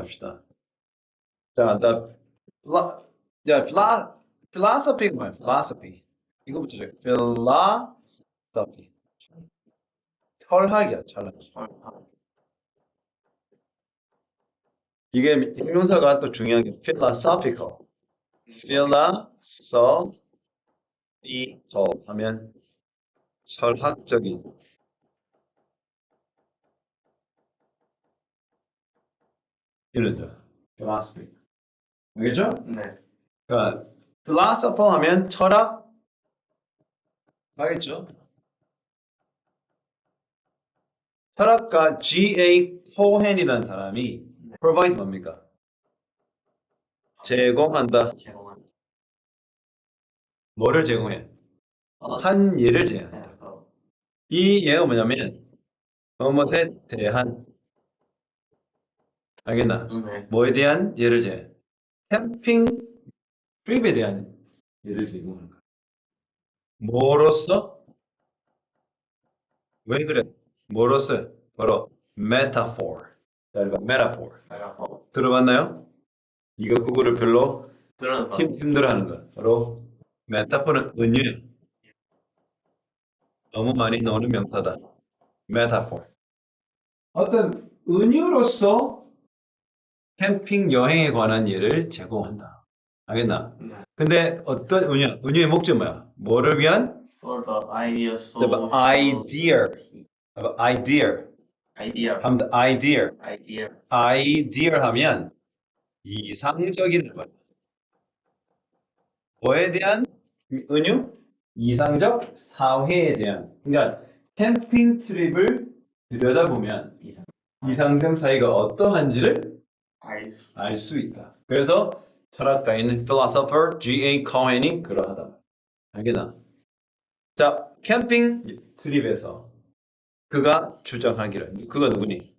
합시다. 자, the 야, philo- philosophy가 뭐야? philosophy. 이거부터 줘. philosophy. 철학이야, 철학. 이게 형용사가 또 중요한 게 philosophical. philosophical 하면 철학적인. 이런 거. philosophy. 알겠죠? 네. 그러니까 philosopher 하면 철학 알겠죠? 철학가 G.A. 코헨이라는 사람이 provide 뭡니까? 제공한다. 제공한. 뭐를 제공해? 어, 한 예를 제공해. 네, 어, 이 예가 뭐냐면 무엇에 대한 알겠나? 네. 뭐에 대한 예를 제공해? 캠핑 트립에 대한 예를 제공하는 거야. 뭐로써? 왜 그래? 뭐로써? 바로 metaphor. metaphor. 들어봤나요? 이거 국어를 별로. 힘, 힘들어하는 거. 바로 metaphor는 은유. 너무 많이 나오는 명사다. metaphor. 어떤 은유로서 캠핑 여행에 관한 예를 제공한다. 알겠나? 네. 근데 어떤 은유? 은유의 목적 뭐야? 뭐를 위한? For the idea so. idea. 뭐, idea. idea. 하면 돼, idea. idea. idea 하면 이상적인 것. 뭐에 대한 은유? 이상적 사회에 대한. 그러니까 캠핑 트립을 들여다보면 이상. 이상적 사회가 어떠한지를 알. 알수 있다. 그래서 철학가인 philosopher G.A. 코헨이 그러하다. 알겠나? 자, 캠핑 트립에서 그가 주장하기를 그가 누구니?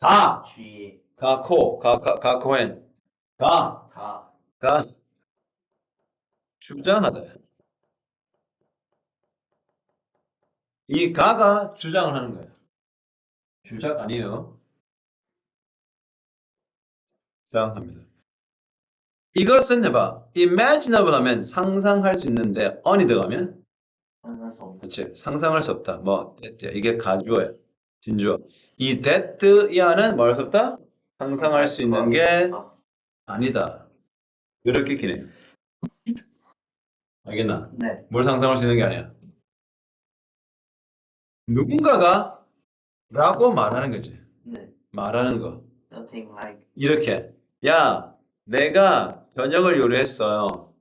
가! G. 가 코, 가, 가, 가 코헨. 가, 가. 가. 주장하다. 이 가가 주장을 하는 거야. 주장 아니에요. 주장합니다. 이것은 해봐. imaginable 하면 상상할 수 있는데 on이 들어가면 상관 수 없는. 그치 상상할 수 없다. 뭐 that, 이게 가주어야. 진주어. 이 that 이하는 뭐 할 수 없다? 상상할 수 있는 게 아니다. 이렇게 기네. 알겠나? 네. 뭘 상상할 수 있는 게 아니야. 누군가가 라고 말하는 거지. 네. 말하는 거. Something like. 이렇게. 야, 내가 저녁을 요리했어요.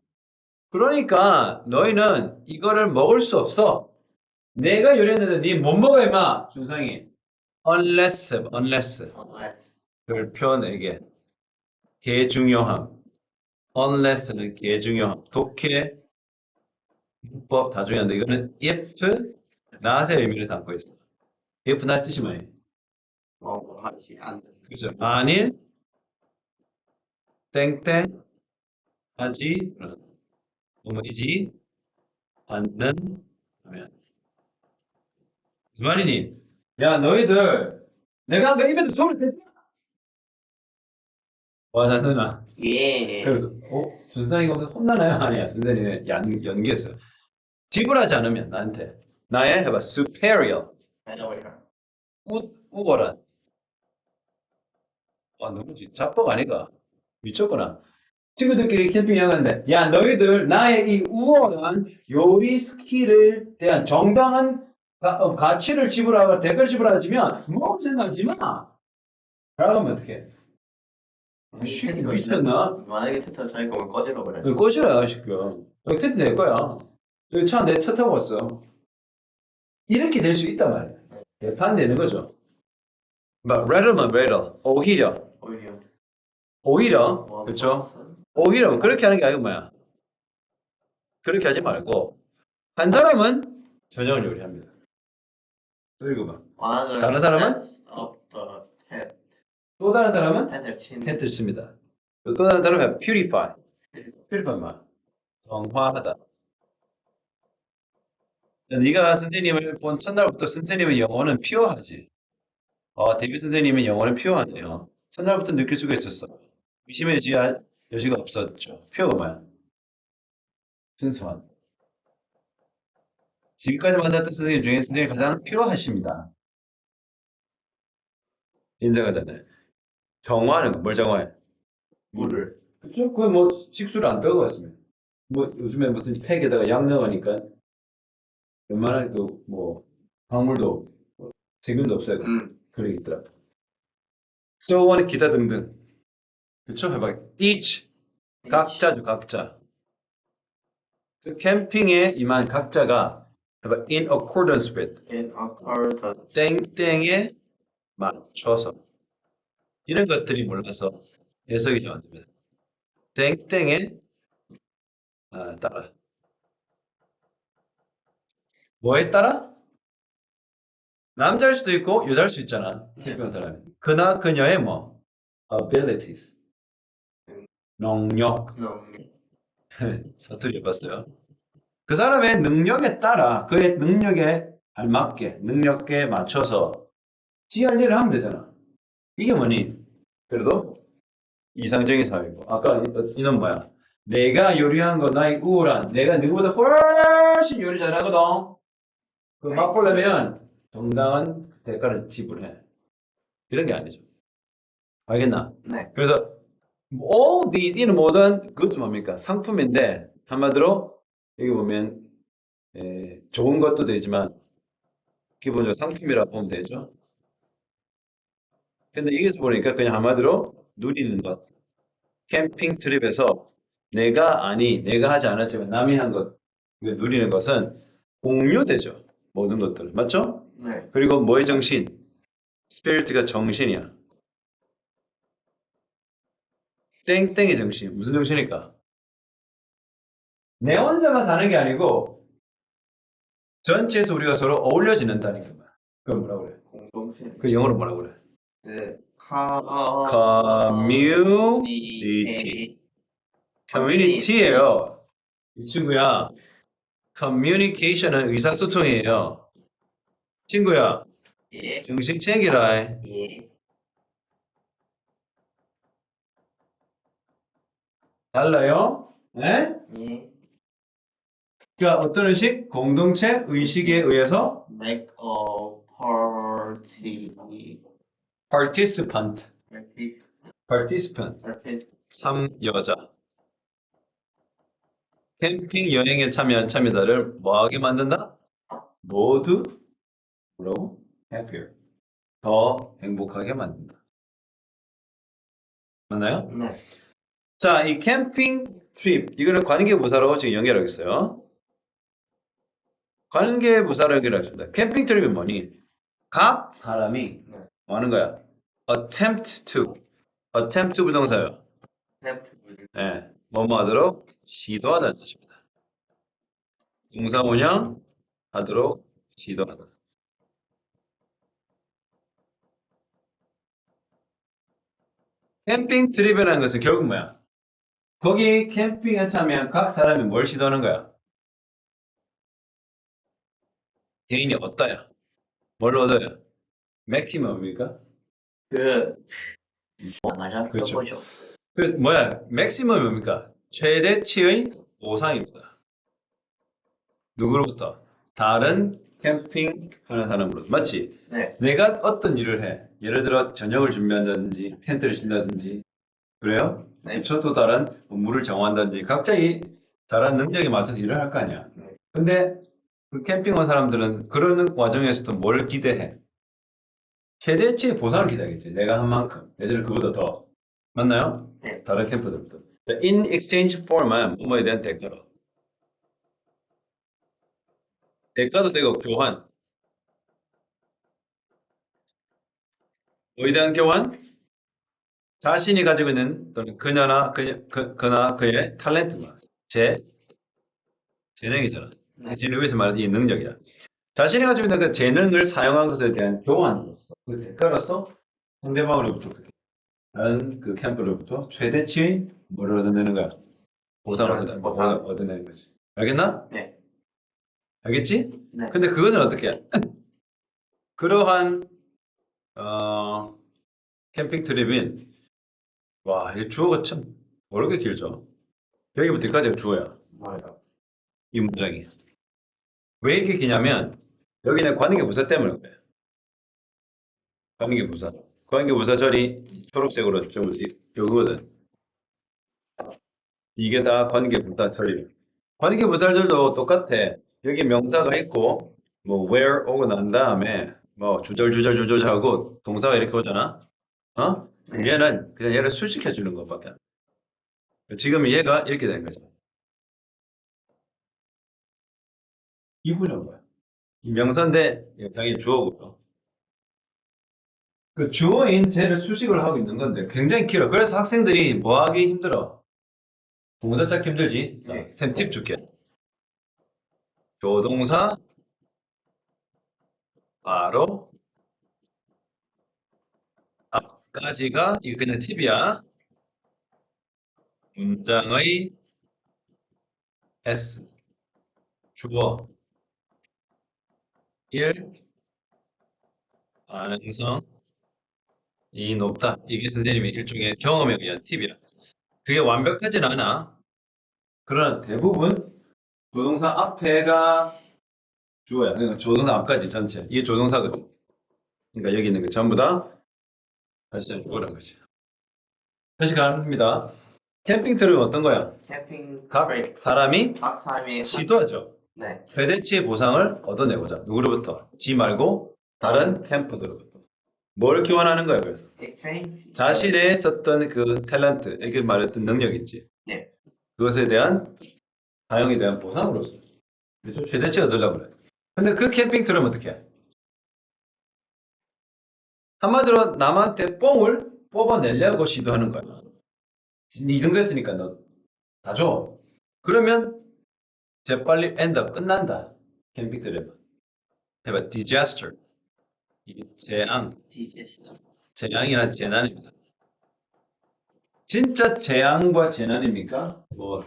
그러니까 너희는 이거를 먹을 수 없어. 내가 요리했는데 니못 먹어 임마. 준상이. unless, unless. unless. 별 표현에게 개중요함. unless는 개중요함. 독해 문법 다 중요한데 이거는 if not의 의미를 담고 있습니다. if not 뜻이 뭐예요? 뭐 하지 않는. 그죠? 만일 땡땡 하지 뭐이지 않는 하면 무슨 말이니? 야 너희들 내가 그 입에도 손을 대지 마. 와 잘되나? 예. 그래서 어? 준상이가 무슨 혼나나요? 아니야 선생님이 연, 연기했어 지불하지 않으면 나한테 나의 해봐 superior. 우, 우월한 와 누구지? 자뻑 아니가? 미쳤구나 친구들끼리 캠핑 여행하는데 야 너희들 나의 이 우월한 요리 스킬을 대한 정당한 가, 어, 가치를 지불하고 대가를 지불하지면 뭐 생각하지 마 라고 하면 어떡해 씨, 미쳤나? 만약에 테터 자기 거면 꺼지러 그래. 너 꺼지라, 시끄러. 여기 텐트 내 거야. 여기 차내차 타고 왔어. 이렇게 될 수 있단 말이야. 개판되는 거죠. 막, rattle만 rattle. 오히려. 오히려. 오히려. 뭐? 플러스? 오히려. 그렇게 하는 게 아니고 뭐야. 그렇게 하지 말고. 한 사람은 저녁을 요리합니다. 또 읽어봐. 다른 사람은? 또 다른 사람은 텐트를 씁니다. 또 다른 사람은 purify. purify 말. 정화하다. 네가 선생님을 본 첫날부터 선생님의 영어는 피어하지. 어, 데뷔 선생님의 영어는 피어하네요. 첫날부터 느낄 수가 있었어. 의심의 여- 여지가 없었죠. 뭐야? 순수한. 지금까지 만났던 선생님 중에 선생님이 가장 필요하십니다. 인정하잖아요. 정화하는 거, 뭘 정화해? 물을. 그쵸? 그건 뭐 식수를 안 떠가있으면. 뭐 요즘에 무슨 팩에다가 약 넣으니까 웬만한 그뭐 광물도 뭐 세균도 없애고 음. 그러있더라 So on 기타 등등. 그쵸? 해봐. each 각자죠 각자. 그 캠핑에 임한 각자가 해봐. in accordance with In accordance. 땡땡에 맞춰서 이런 것들이 몰라서 해석이 안 됩니다. 땡땡에 아, 따라 뭐에 따라? 남자일 수도 있고 여자일 수 있잖아. 사람이. 그나 그녀의 뭐 abilities 능력 음. 사투리 해봤어요. 그 사람의 능력에 따라 그의 능력에 알맞게 능력에 맞춰서 지할 일을 하면 되잖아. 이게 뭐니? 그래도 이상적인 사회고 아까 이- 이놈 뭐야? 내가 요리한 거 나의 우울한 내가 누구보다 훨씬 요리 잘하거든. 그 맛보려면 정당한 대가를 지불해. 이런 게 아니죠. 알겠나? 네. 그래서 all the 이는 모든 그것도 뭡니까? 상품인데 한마디로 여기 보면 에, 좋은 것도 되지만 기본적으로 상품이라고 보면 되죠. 근데 여기서 보니까 그냥 한마디로 누리는 것. 캠핑 트립에서 내가 아니 내가 하지 않았지만 남이 한 것, 누리는 것은 공유되죠. 모든 것들. 맞죠? 네. 그리고 뭐의 정신? 스피리트가 정신이야. 땡땡의 정신. 무슨 정신일까? 내 혼자만 사는 게 아니고 전체에서 우리가 서로 어울려 지낸다는 거야. 그건 뭐라고 그래? 공동체. 그 영어로 뭐라고 그래? 그 카. Community. 커뮤니티예요. 이 친구야. 커뮤니케이션은 의사소통이에요. 친구야, 예. 정신 챙기라. 예. 달라요? 네? 예. 자, 어떤 의식? 공동체 의식에 의해서 Make a party. participant, participant. 참여자. 캠핑 여행에 참여한 참여자를 뭐하게 만든다? 모두 뭐라고? happier. 더 행복하게 만든다. 맞나요? 네. 자, 이 캠핑 트립 이거는 관계부사로 지금 연결하겠어요. 관계부사로 연결하겠습니다. 캠핑 트립이 뭐니? 각 사람이 네. 뭐 하는 거야? attempt to. attempt to 부동사요. To. 예, 뭐뭐 하도록 시도하다는 뜻입니다. 동사 원형 하도록 시도하다. 캠핑 트립이라는 것은 결국 뭐야? 거기 캠핑에 참여한 각 사람이 뭘 시도하는 거야? 개인이 얻다야. 뭘 얻어요? 맥시멈입니까? 그. 맞아. 그렇죠. 보죠. 그 뭐야? 맥시멈이 뭡니까? 최대치의 보상입니다. 누구로부터? 다른 캠핑하는 사람으로부터. 맞지? 네. 내가 어떤 일을 해. 예를 들어 저녁을 준비한다든지 텐트를 친다든지 그래요? 네. 저도 다른 뭐 물을 정화한다든지 각자의 다른 능력에 맞춰서 일을 할 거 아니야. 네. 근데 그 캠핑 온 사람들은 그러는 과정에서도 뭘 기대해? 최대치의 보상을 기대하겠지. 내가 한 만큼. 예전에 그보다 더. 맞나요? 네. 다른 캠프들부터. In exchange for만 뭐뭐에 대한 대가로. 대가도 되고 교환. 뭐에 대한 교환? 자신이 가지고 있는 또는 그녀나 그녀, 그, 그나 그의 탤런트가 재 재능이잖아. 네. 재능 위해서 말하는 이 능력이야. 자신이 가지고 있는 그 재능을 사용한 것에 대한 교환으로서 그 대가로서 상대방으로부터 그 다른 그 캠프로부터 최대치의 뭐를 얻어내는 거야? 보상을 얻어, 보상. 얻어- 얻어내는 거지. 알겠나? 네. 알겠지? 네. 근데 그것은 어떻게 해? 그러한 어, 캠핑 트립인 와, 이 주어가 참 어렵게 길죠. 여기부터 여기까지가 주어야. 맞아. 이 문장이. 왜 이렇게 기냐면 여기는 관계 부사 때문에 그래. 관계 부사. 관계 부사 절이 초록색으로 좀 이- 요거거든. 이게 다 관계 부사절이에요. 관계 부사절도 똑같아. 여기 명사가 있고 뭐 where 오고 난 다음에 뭐 주절 주절 주절 하고 동사가 이렇게 오잖아. 어? 네. 얘는 그냥 얘를 수식해 주는 것밖에 안 돼. 지금 얘가 이렇게 된 거죠. 이 구조인 거야. 이 명사인데 당연히 주어고요. 그 주어인 쟤를 수식을 하고 있는 건데 굉장히 길어. 그래서 학생들이 뭐 하기 힘들어? 동사 찾기 힘들지? 네. 템팁 줄게. 조동사 바로 앞 까지가 이거 그냥 팁이야. 문장의 S 주어 1 가능성 이 높다. 이게 선생님의 일종의 경험에 의한 팁이야. 그게 완벽하진 않아. 그러나 대부분 조동사 앞에가 주어야. 그러니까 조동사 앞까지 전체. 이게 조동사거든. 그러니까 여기 있는 게 전부 다 다시 주어란 거지. 다시 갑니다. 캠핑 트립은 어떤 거야? 캠핑 각 트립. 사람이 각 사람이 시도하죠. 네. 최대치의 보상을 얻어내고자. 누구로부터? 지 말고 다른 캠퍼들로부터. 뭘 교환하는 거야? 그래서? exchange. 자신의 썼던 그 탤런트, 이게 말했던 능력 있지. 네. 그것에 대한 사용에 대한 보상으로서. 그래서 최대치가 되려고 그래. 근데 그 캠핑 트립은 어떻게 해? 한마디로 남한테 뽕을 뽑아내려고 시도하는 거야. 이 정도 했으니까 너 다 줘. 그러면 재빨리 엔더 끝난다. 캠핑 트립은. 해봐. disaster. 이게 재앙. 재앙이나 재난입니다. 진짜 재앙과 재난입니까? 뭐,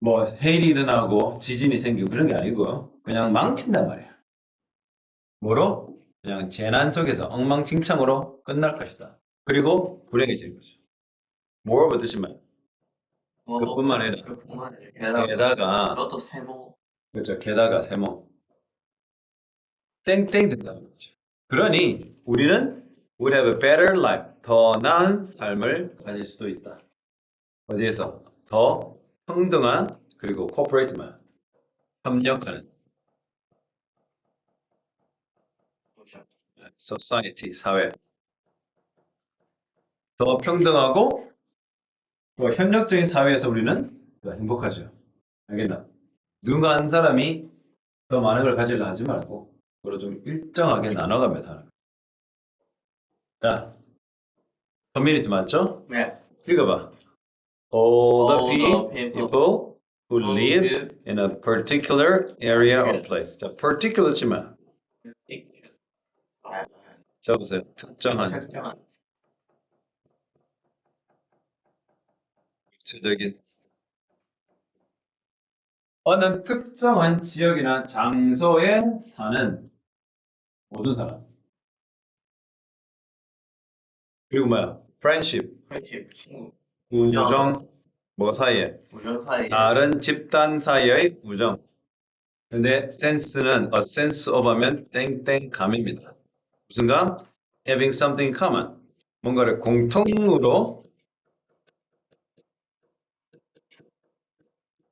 뭐, 해일이 일어나고 지진이 생기고 그런 게 아니고요. 그냥 망친단 말이야. 뭐로? 그냥 재난 속에서 엉망진창으로 끝날 것이다. 그리고 불행해질 거죠. moreover 뜻이 뭐야? 그뿐만 아니라 그뿐만 아니라 게다가 그것도 세모. 그렇죠. 게다가 세모. 땡땡 된다는 거죠. 그러니 우리는 would have a better life. 더 나은 삶을 가질 수도 있다. 어디에서? 더 평등한 그리고 cooperate만 협력하는 society 사회 더 평등하고 더 협력적인 사회에서 우리는 더 행복하죠. 알겠나? 누가 한 사람이 더 많은 걸 가지려 하지 말고 서로 좀 일정하게 나눠가며 사는. 자, 커뮤니티 맞죠? 네. 읽어봐. All the All the pe- people who live in a particular area or place. 자, particular 아, 적으세요. 특정한. 구체적인 어느 특정한 지역이나 장소에 사는 모든 사람. 그리고 뭐야? friendship, 프렌십 친구. 우정, 뭐 사이에? 우정 사이. 다른 집단 사이의 우정. 근데 sense는 a sense of 하면 땡땡 감입니다. 무슨 감? having something in common. 뭔가를 공통으로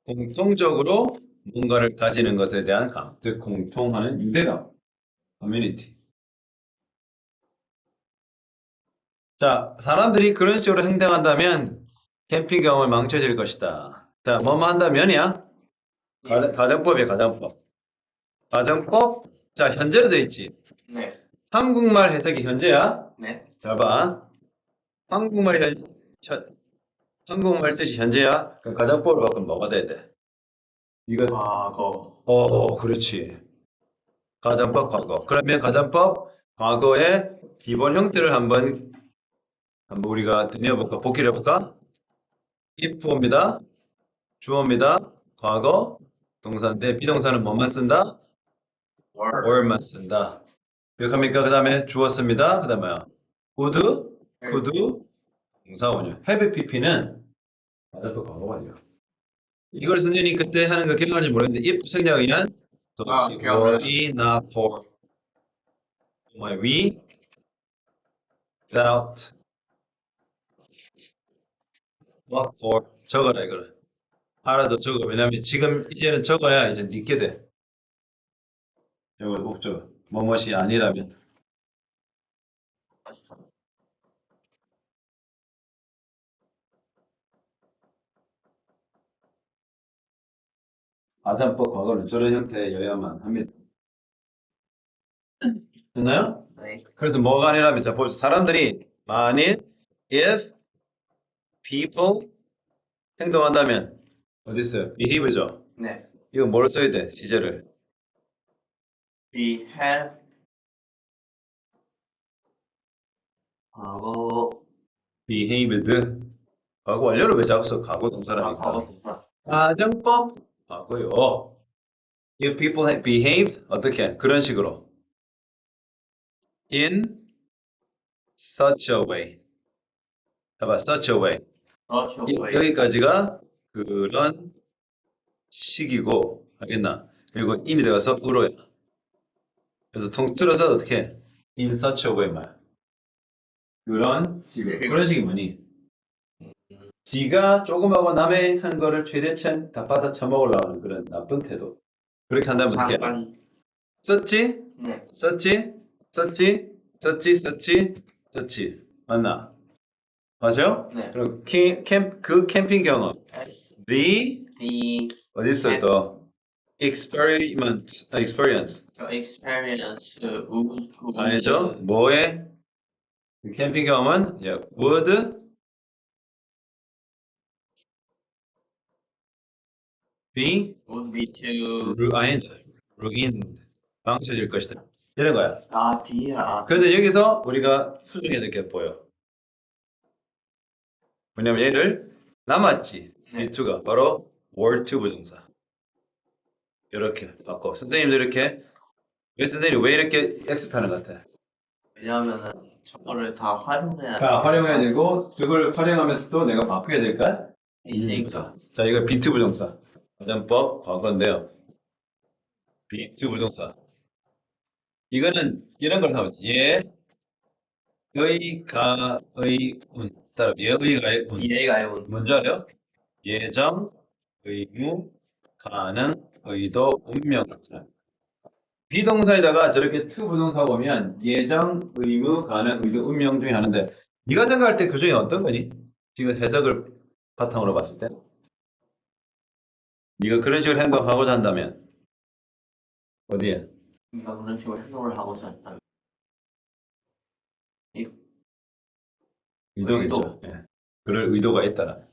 공통적으로 뭔가를 가지는 것에 대한 감, 즉 공통하는 유대감, community. 자, 사람들이 그런 식으로 행동한다면 캠핑 경험을 망쳐질 것이다. 자, 뭐뭐 한다면이야? 가- 가정 법이야, 가정법. 가정법, 자, 현재로 돼 있지. 네. 한국말 해석이 현재야. 네. 잘 봐. 한국말 현, 현- 한국말 뜻이 현재야. 그럼 가정법을 바꾸면 뭐가 돼야 돼? 이거, 과거. 어, 그렇지. 가정법 과거. 그러면 가정법 과거의 기본 형태를 한번, 한번 우리가 드려볼까? 복기를 해볼까? if입니다. 주어입니다. 과거. 동사인데 비동사는 뭐만 쓴다? 월. where만 쓴다. 기억합니까? 그 다음에 주었습니다. 그 다음에 would, could, 동사 원형. have pp는 맞아도 과거 완료. 이걸 선생님이 그때 하는 거 기억하는지 모르겠는데 if 의한 아, 기억나요. worry not for my we without what for 적어라 이거를 알아도 적어 왜냐면 지금 이제는 적어야 이제 믿게 돼꼭 적어 뭐뭇이 아니라면 아잠법 과거는 저런 형태여야만 합니다 됐나요? 네. 그래서 뭐가 아니라면 자 보세요. 사람들이 만일 if people 행동한다면 어디 있어요? behave죠. 네. 이거 뭘 써야 돼? 시제를. We have 과거 behaved. 과거 완료를 왜 써? 과거 아, 동사라니까. 과거 동사. 가정법 과거요. if people had behaved 어떻게? 그런 식으로. in such a way. 봐봐, such a way. 여기까지가 그런 식이고 알겠나? 그리고 in이 들어가서 으로야. 그래서 통틀어서 어떻게? in such a way 말. 그런. 그런 식이 뭐니? 지가 조금하고 남의 한 거를 최대한 다 받아 처먹으려고 하는 그런 나쁜 태도. 그렇게 한다면 어떻게? 썼지? 네. 썼지? 썼지? 썼지? 썼지? 썼지? 맞나? 맞아요? 네. 그럼 캠, 캠, 그 캠핑 경험 the D 어디 있어요 또 experiment 아, experience 저 experience would 아니죠 뭐에 그 캠핑 경험은 이제 would be would be to 루, 아니 ruined 망쳐질 것이다 이런 거야 아아 그런데 여기서 우리가 수정해야 될게 보여 뭐냐면 얘를 남았지 네. B2가 바로 were to 부정사 이렇게 바꿔. 선생님도 이렇게. 왜 선생님이 왜 이렇게 X하는 것 같아 왜냐하면은 저거를 다 활용해야 자 활용해야 되고 그걸 활용하면서도 내가 바꿔야 될까? 있으니까. 자 이거 B2 부정사. 가정법 과거인데요. B2 부정사. 이거는 이런 걸 하면 예, 의, 가, 의, 운. 따라 예, 의, 가의, 운. 이해가 온 뭔지 알아요? 예정, 의무, 가능, 의도, 운명. 비동사에다가 저렇게 to 부동사 보면 예정, 의무, 가능, 의도, 운명 중에 하는데 네가 생각할 때 그 중에 어떤 거니? 지금 해석을 바탕으로 봤을 때 네가 그런 식으로 행동하고자 한다면 어디에? 우리가 그런 식으로 행동을 하고자 한다면 의도겠죠. 예. 그럴 의도가 있다라.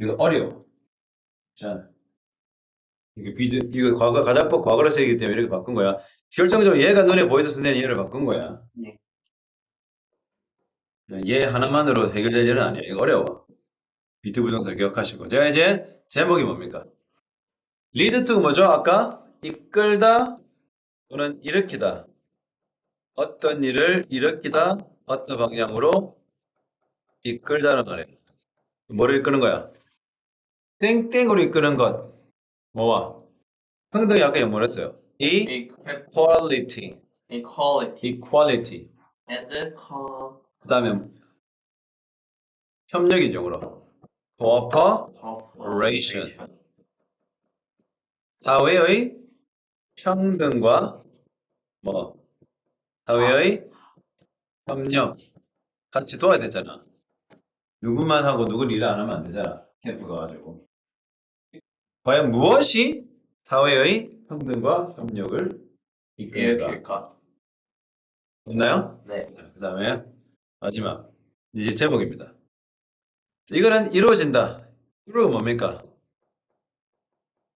이거 어려워. 자, 이게 비드, 이거 과거, 가장법 과거로 쓰이기 때문에 이렇게 바꾼 거야. 결정적으로 얘가 눈에 보여서 선생님이 얘를 바꾼 거야. 네. 얘 하나만으로 해결될 일은 아니야. 이거 어려워. 비트 부정사 기억하시고. 제가 이제 제목이 뭡니까? 리드 투 뭐죠? 아까 이끌다 또는 일으키다. 어떤 일을 일으키다, 어떤 방향으로 이끌다는 말이에요. 뭐를 이끄는 거야? 땡땡으로 이끄는 것. 뭐와? 흥등이 아까 뭐랬어요 equality equality, equality equality. and co 그 다음에 협력인 용어로 cooperation. 사회의 평등과 뭐 사회의 협력 같이 도와야 되잖아. 누구만 하고 누구를 일안 하면 안 되잖아. 캠프 가가지고. 과연 무엇이 사회의 평등과 협력을 이끌까? 됐나요? 네. 그 다음에 마지막 이제 제목입니다. 이거는 이루어진다. 이루가 뭡니까?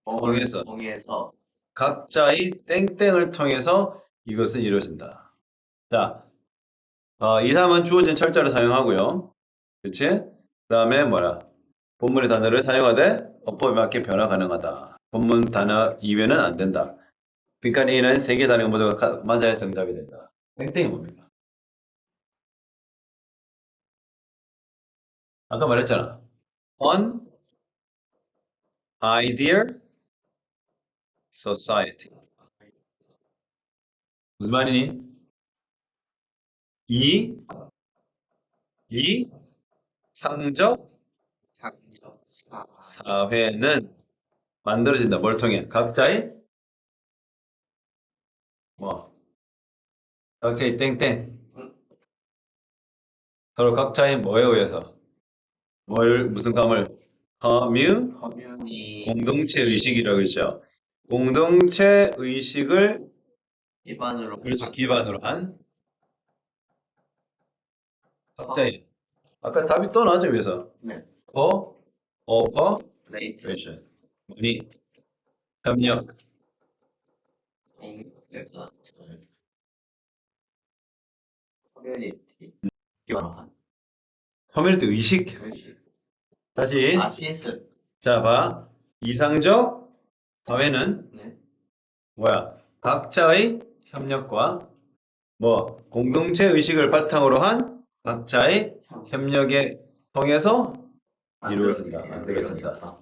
통해서. 통해서 각자의 땡땡을 통해서 이것은 이루어진다. 자, 어, 2, 3은 주어진 철자를 사용하고요. 그치? 그 다음에 뭐라? 본문의 단어를 사용하되 어법에 맞게 변화 가능하다. 본문 단어 이외는 안 된다. 그러니까 A는 세 개 단어 모두가 가- 맞아야 정답이 된다. 땡땡이 뭡니까? 아까 말했잖아. on ideal society. 무슨 말이니? 이, 이 상적 사 사회는 만들어진다. 뭘 통해? 각자의 뭐 각자의 땡땡 서로 각자의 뭐에 의해서 뭘 무슨 감을 커뮤 공동체 의식이라고 그러죠. 공동체 의식을 기반으로 그렇죠 기반으로 한 각자의 아까 답이 또 나왔죠 위에서 네. 코 레이션 뭐니 협력. 커뮤니티. 한 커뮤니티 의식. 다시. 아 CS 자 봐. 이상적 사회는 네. 뭐야? 각자의 협력과 뭐 공동체 의식을 바탕으로 한 각자의 협력에 통해서 이루어진다, 만들어진다.